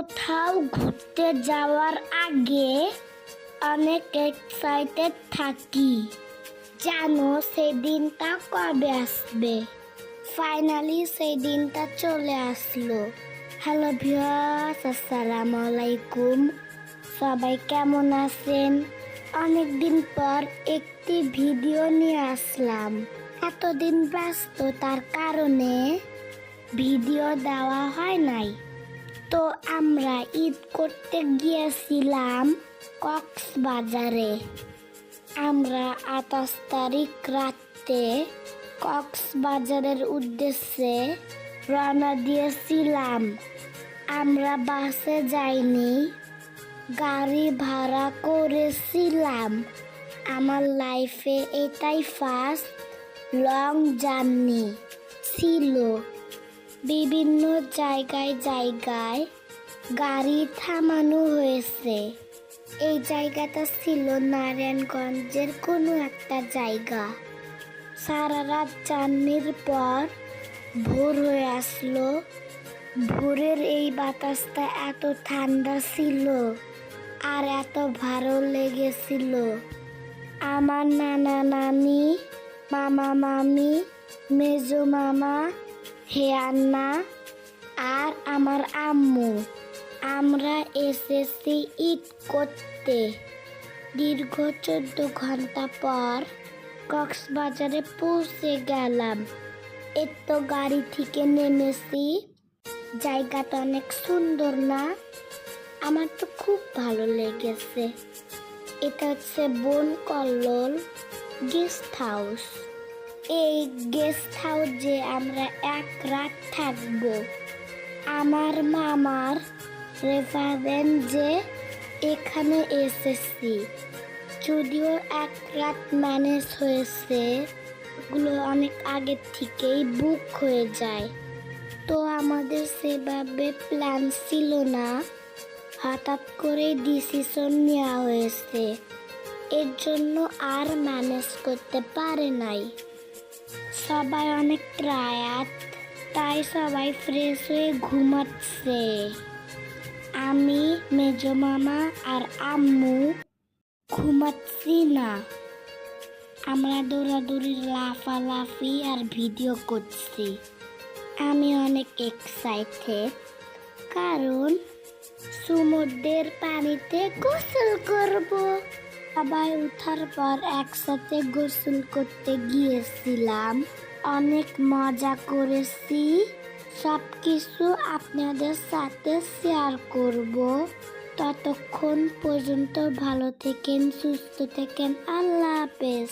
কোথাও ঘুরতে যাওয়ার আগে অনেক এক্সাইটেড থাকি। জানো সেই দিনটা কবে আসবে? ফাইনালি সেই দিনটা চলে আসলো। হ্যালো ভিউয়ার্স আসসালামু আলাইকুম। সবাই কেমন আছেন? অনেকদিন পর একটি ভিডিও নিয়ে আসলাম। এতদিন ব্যস্ত তার কারণে ভিডিও দেওয়া হয় নাই। তো আমরা ঈদ করতে গিয়েছিলাম কক্সবাজারে। আমরা আঠাশ তারিখ রাত্রে কক্সবাজারের উদ্দেশ্যে রওনা দিয়েছিলাম। আমরা বাসে যাইনি, গাড়ি ভাড়া করেছিলাম। আমার লাইফে এটাই ফার্স্ট লং জার্নি ছিল। বিভিন্ন জায়গায় জায়গায় গাড়ি থামানো হয়েছে। এই জায়গাটা ছিল নারায়ণগঞ্জের কোনো একটা জায়গা। সারা রাত জার্নির পর ভোর হয়ে আসলো। ভোরের এই বাতাসটা এত ঠান্ডা ছিল আর এত ভালো লেগেছিল। আমার নানা নানি, মামা মামি, মেজো মামা হেয়ান্না আর আমার আম্মু। আমরা এসেছি ঈদ করতে। দীর্ঘ চোদ্দ ঘণ্টা পর কক্সবাজারে পৌঁছে গেলাম। এর তো গাড়ি থেকে নেমেছি। জায়গাটা অনেক সুন্দর না? আমার তো খুব ভালো লেগেছে। এটা হচ্ছে বন কল্লোল গেস্ট হাউস। এই গেস্ট হাউসে আমরা এক রাত থাকব, আমার মামার রেফারেন্স যে এখানে এসেছি। যদিও এক রাত ম্যানেজ হয়েছে, ওগুলো অনেক আগের থেকেই বুক হয়ে যায়। তো আমাদের সেভাবে প্ল্যান ছিল না। হঠাৎ করে ডিসিশন নেওয়া হয়েছে। এর জন্য আর ম্যানেজ করতে পারে নাই। সবাই অনেক টায়ার্ড তাই সবাই ফ্রেশ হয়ে ঘুমাচ্ছে। আমি, মেজো মামা আর আম্মু ঘুমাচ্ছি না। আমরা দৌড়াদৌড়ি লাফালাফি আর ভিডিও করছি। আমি অনেক এক্সাইটেড কারণ সমুদ্রের পানিতে গোসল করব। সবাই উঠার পর একসাথে গোসল করতে গিয়েছিলাম। অনেক মজা করেছি। সব কিছু আপনাদের সাথে শেয়ার করব। ততক্ষণ পর্যন্ত ভালো থেকেন, সুস্থ থেকেন। আল্লাহ হাফেজ।